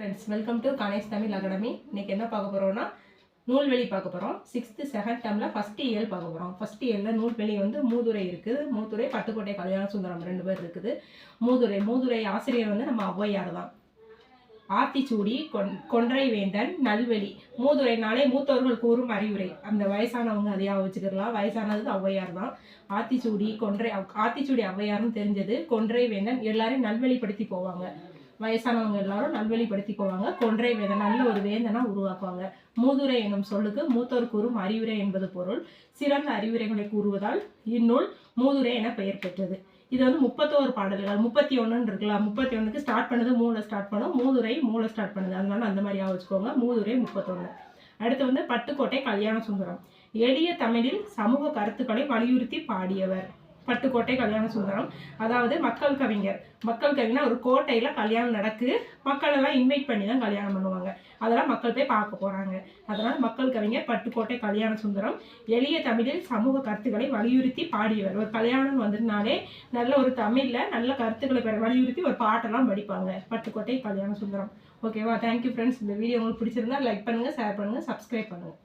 Friends welcome to Ganesh Tamil academy இன்னைக்கு என்ன பார்க்க போகிறோம்னா நூல்வெளி பார்க்க போகிறோம் சிக்ஸ்த்து செகண்ட் டேர்மில் ஃபஸ்ட்டு இயல் பார்க்க போகிறோம் ஃபஸ்ட் இயரில் நூல்வெளி வந்து மூதுரை இருக்குது. மூதுரை பட்டுக்கோட்டை கல்யாண சுந்தரம் ரெண்டு பேர் இருக்குது. மூதுரை மூதுரை ஆசிரியர் வந்து நம்ம ஔவையார் தான். ஆத்திச்சூடி கொன் கொன்றை வேந்தன் நல்வெளி. மூதுரைனாலே மூத்தவர்கள் கூறும் அறிவுரை. அந்த வயசானவங்க அதையாக வச்சுக்கலாம் வயசானது ஔவையார் தான். ஆத்திச்சூடி கொன்றை ஆத்திச்சூடி ஔவையார்னு தெரிஞ்சது. கொன்றை வேந்தன் எல்லாரையும் நல்வழிப்படுத்தி போவாங்க. வயசானவங்க எல்லாரும் நல்வழிப்படுத்திக்குவாங்க. கொன்றை வேத நல்ல ஒரு வேந்தனா உருவாக்குவாங்க. மூதுரை என்னும் சொல்லுக்கு மூத்தோர் கூறும் அறிவுரை என்பது பொருள். சிறந்த அறிவுரைகளை கூறுவதால் இந்நூல் மூதுரை என பெயர் பெற்றது. இது வந்து முப்பத்தோரு பாடல்கள் முப்பத்தி ஒன்றுன்னு இருக்கலாம் முப்பத்தி ஒன்றுக்கு ஸ்டார்ட் பண்ணது மூளை ஸ்டார்ட் பண்ணும் மூதுரை மூளை ஸ்டார்ட் பண்ணுது. அதனால அந்த மாதிரி வச்சுக்கோங்க. மூதுரை முப்பத்தொன்று அடுத்து வந்து பட்டுக்கோட்டை கல்யாண சுந்தரம். எளிய தமிழில் சமூக கருத்துக்களை வலியுறுத்தி பாடியவர். பட்டுக்கோட்டை கல்யாண சுந்தரம். அதாவது மக்கள் கவிஞர். மக்கள் கவிஞர் ஒரு கோட்டையில் கல்யாணம் நடக்கு. மக்கள் எல்லாம் இன்வைட் பண்ணி தான் கல்யாணம் பண்ணுவாங்க. அதெல்லாம் மக்கள் போய் பார்க்க போகிறாங்க அதனால் மக்கள் கவிஞர் பட்டுக்கோட்டை கல்யாண சுந்தரம் எளிய தமிழில் சமூக கருத்துக்களை வலியுறுத்தி பாடியவர். ஒரு கல்யாணம் வந்ததுனாலே நல்ல ஒரு தமிழில் நல்ல கருத்துக்களை பெற வலியுறுத்தி ஒரு பாட்டெல்லாம் படிப்பாங்க பட்டுக்கோட்டை கல்யாண சுந்தரம். ஓகேவா தேங்க்யூ ஃப்ரெண்ட்ஸ் இந்த வீடியோ உங்களுக்கு பிடிச்சிருந்தா லைக் பண்ணுங்கள் ஷேர் பண்ணுங்கள் சப்ஸ்கிரைப் பண்ணுங்கள்